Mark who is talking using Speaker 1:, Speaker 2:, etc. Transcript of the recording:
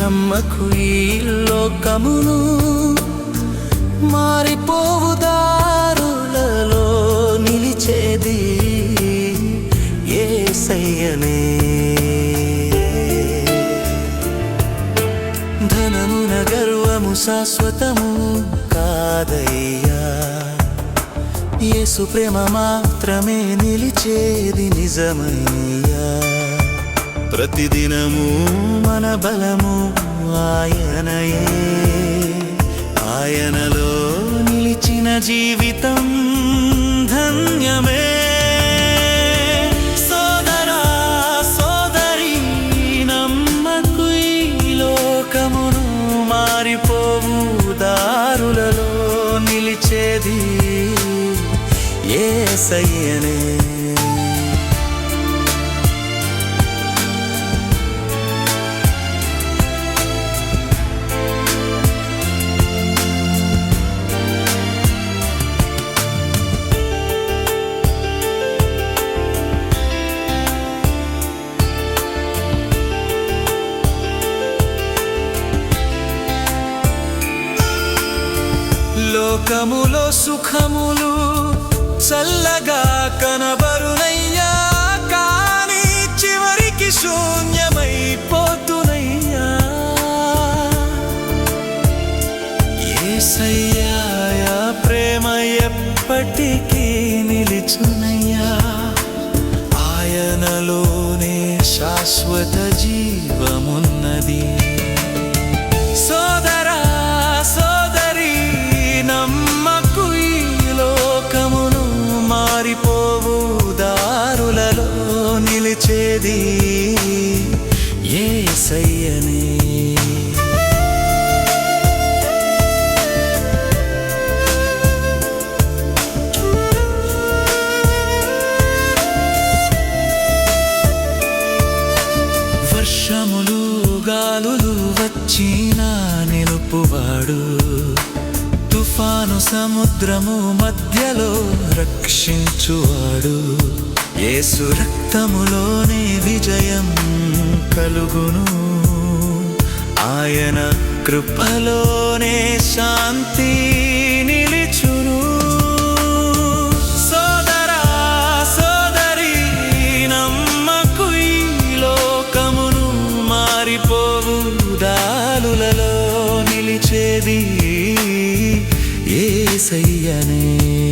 Speaker 1: నమ్మకు ఈ లోకమును మారిపోవు దారులలో నిలిచేది ఏ సయ్యనే ధనమున గర్వము శాశ్వతము కాదయ్యా. యేసు ప్రేమ మాత్రమే నిలిచేది నిజమయ్యా. ప్రతిదినము మన బలము ఆయనయే. ఆయనలో నిలిచిన జీవితం ధన్యమే. సోదరా సోదరి నమ్మకు ఈ లోకమును మారిపోవు. దారులలో నిలిచేది ఏసయ్యనే. లోకములో సుఖములు చల్లగా కనబరునయ్యా కానీ చివరికి శూన్యమైపోతునయ్యా. ఏసయ్యా ప్రేమ ఎప్పటికీ నిలిచునయ్యా. ఆయనలోనే శాశ్వత జీవమున్నది. చేసేది ఏ సయ్యనే? వర్షములు గాలులు వచ్చినా నిలుపువాడు. తుఫాను సముద్రము మధ్యలో రక్షించువాడు. యేసు రక్తములోనే విజయం కలుగును. ఆయన కృపలోనే శాంతి నిలిచును. సోదరా సోదరి నమ్మకు ఈ లోకమును మారిపోవు. దాలులలో నిలిచేది ఏసయ్యనే.